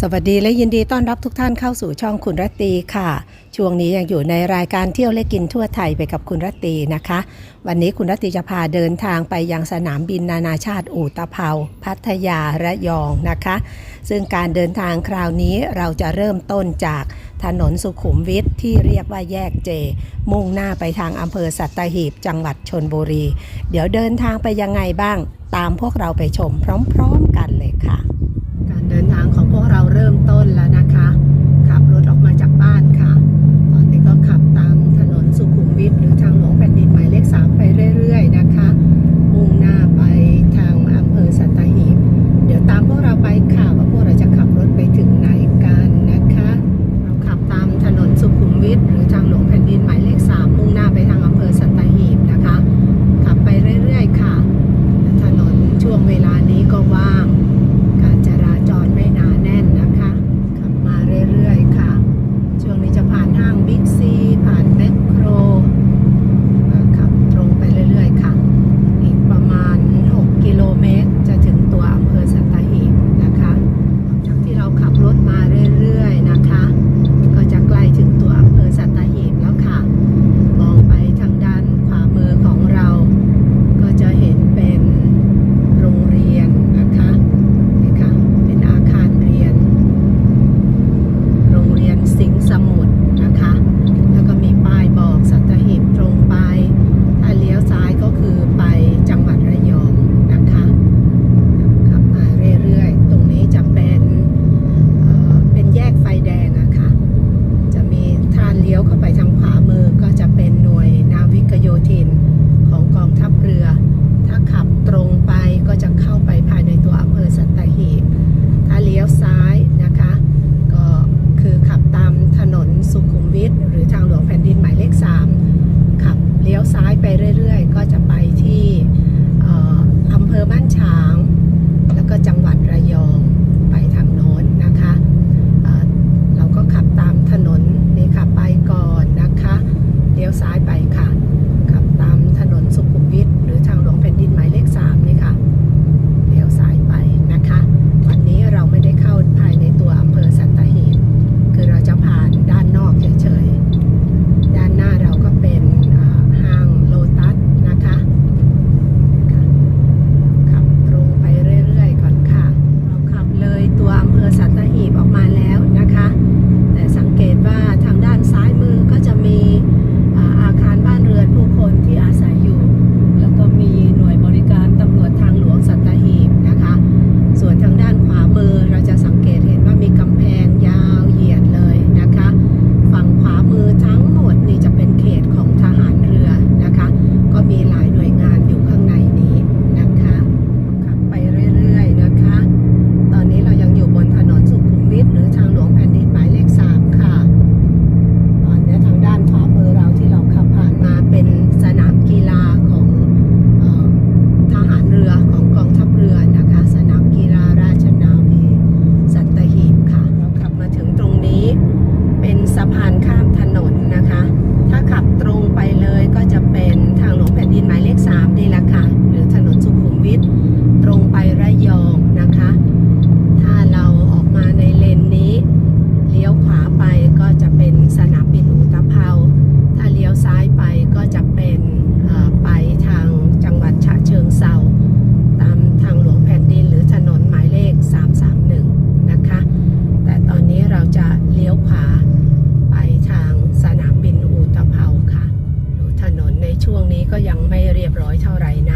สวัสดีและยินดีต้อนรับทุกท่านเข้าสู่ช่องคุณรัตตีค่ะ ช่วงนี้ยังอยู่ในรายการเที่ยวและกินทั่วไทยไปกับคุณรัตตีนะคะ วันนี้คุณรัตตีจะพาเดินทางไปยังสนามบินนานาชาติอู่ตะเภา พัทยาระยองนะคะ ซึ่งการเดินทางคราวนี้เราจะเริ่มต้นจากถนนสุขุมวิทที่เรียกว่าแยกเจ มุ่งหน้าไปทางอำเภอสัตหีบจังหวัดชนบุรี เดี๋ยวเดินทางไปยังไงบ้าง ตามพวกเราไปชมพร้อม ๆ กันเลยค่ะ เริ่มต้นแล้วนะคะ ขับรถออกมาจากบ้านค่ะ ตอนนี้ก็ขับตามถนนสุขุมวิทหรือ Pero él... เป็นสะพานข้ามถนนนะคะ ถ้าขับตรงไปเลยก็จะเป็นทางหลวงแผ่นดินหมายเลข3นี่แหละค่ะ หรือถนนสุขุมวิทตรงไประยองนะคะ อยเท่าไหร่นะ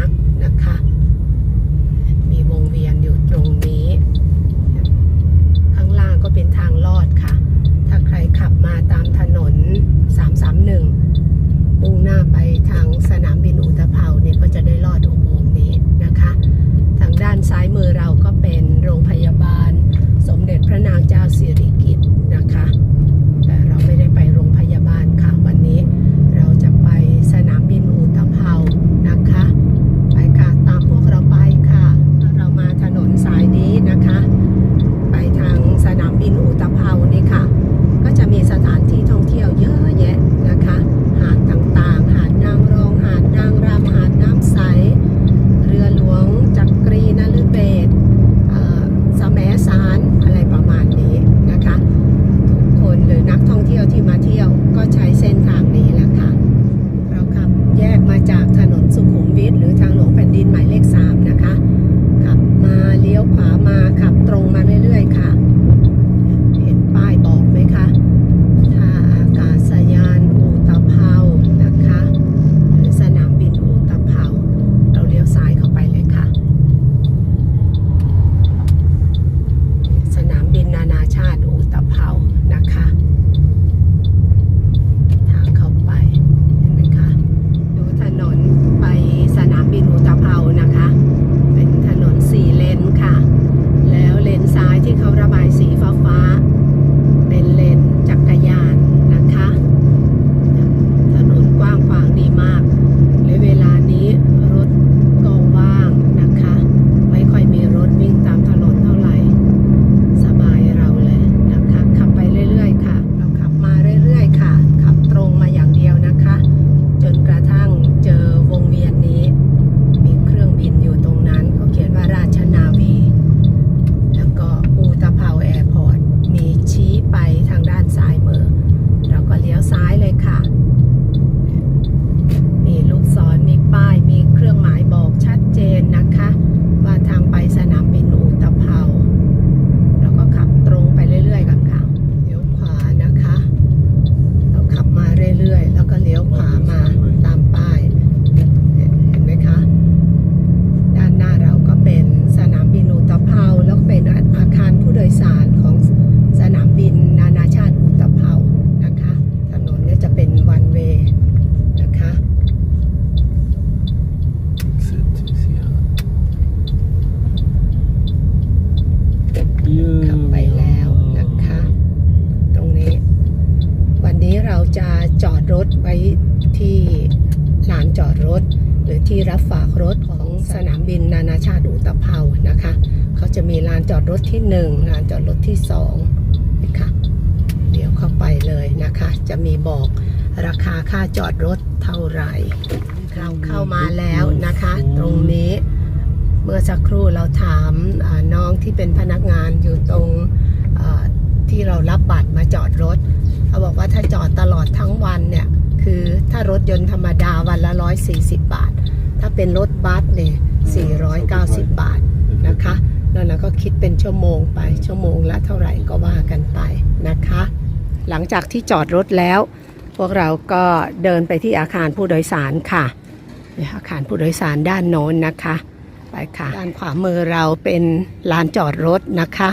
รถของสนามบินนานาชาติอุตภเปานะคะ เขาจะมีลานจอดรถที่หนึ่งลานจอดรถที่สองนะคะเดี๋ยวเข้าไปเลยนะคะ จะมีบอกราคาค่าจอดรถเท่าไหร่เราเข้ามาแล้วนะคะ ตรงนี้เมื่อสักครู่เราถามน้องที่เป็นพนักงานอยู่ตรงที่เรารับบัตรมาจอดรถเขาบอกว่าถ้าจอดตลอดทั้งวันเนี่ย คือถ้ารถยนต์ธรรมดาวันละ 140 บาท ถ้าเป็นรถบัสเนี่ย490 บาทนะคะแล้วเราก็คิดเป็นชั่วโมงไป ชั่วโมงละเท่าไหร่ก็ว่ากันไปนะคะ หลังจากที่จอดรถแล้ว พวกเราก็เดินไปที่อาคารผู้โดยสารค่ะ อาคารผู้โดยสารด้านโน้นนะคะ ไปค่ะ ด้านขวามือเราเป็นลานจอดรถนะคะ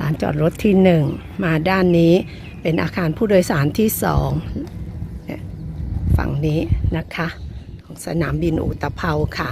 ลานจอดรถที่หนึ่งมาด้านนี้เป็นอาคารผู้โดยสารที่สองฝั่งนี้นะคะ สนามบินอุตภเปาค่ะ